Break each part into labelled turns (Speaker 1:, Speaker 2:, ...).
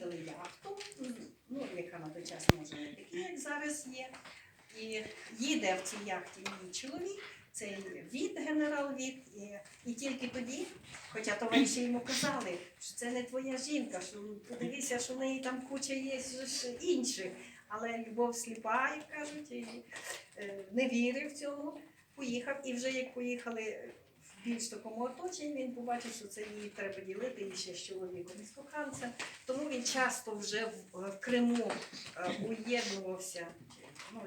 Speaker 1: їздили яхту, ну, яка на той час може не такі, як зараз є. І їде в цій яхті мій чоловік, цей від, генерал від, і, і тільки тоді, хоча товариші йому казали, що це не твоя жінка, що подивися, що в неї там куча є інших. Але любов сліпа, як кажуть, і е, не вірив в цьому. Поїхав, і вже як поїхали більш такому оточенні, він побачив, що це її треба ділити і ще з чоловіком і з коханцем. Тому він часто вже в, в Криму е, уєднувався, ну,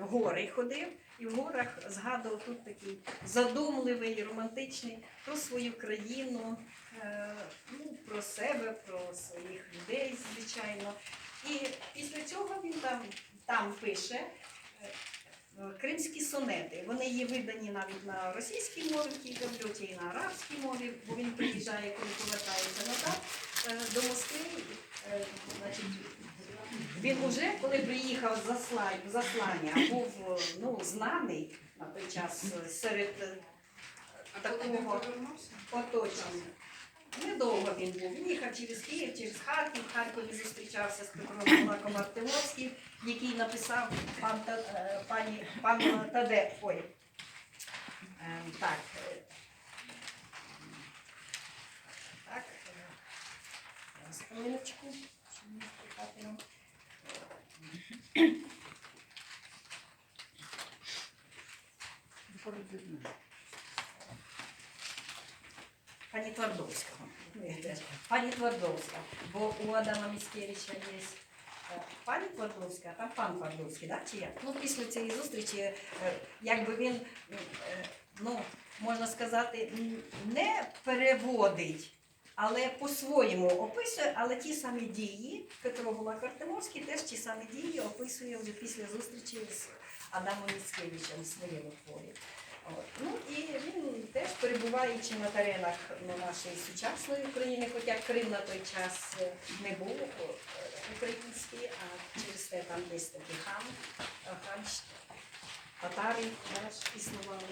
Speaker 1: в гори ходив, і в горах згадував тут такий задумливий, романтичний про свою країну, е, ну, про себе, про своїх людей, звичайно. І після цього він там, там пише. Е, Кримські сонети. Вони є видані навіть на російській мові, в тій таблюці, і на арабській мові, бо він приїжджає, коли повертається назад е, до Москви. Е, Значить, він уже, коли приїхав з заслань, заслання, був ну, знаний на той час серед такого оточення. Недовго він був. Він їхав через Київ, через Харків. В Харкові зустрічався з Петром Лаком Артемовським, який написав пан, е, пані, пан Таде. Ой. Е, Так. Так. зараз, хвилиночку. Пані Твардовського. Пані Твардовська. Бо у Адама Міцкевича є е, пані Твардовська, а там пан Твардовський, да? чи як? Ну, після цієї зустрічі, е, якби він, е, ну, можна сказати, не переводить, але по-своєму описує, але ті самі дії, Петро Гулак Артемовський теж ті самі дії описує вже після зустрічі з Адамом Міцкевичем в своєму творі. Ну і він теж перебуваючи на теренах на нашої сучасної України, хоча Крим на той час е, не був е, український, а через те там десь такий хан, е, хан, татари теж існували.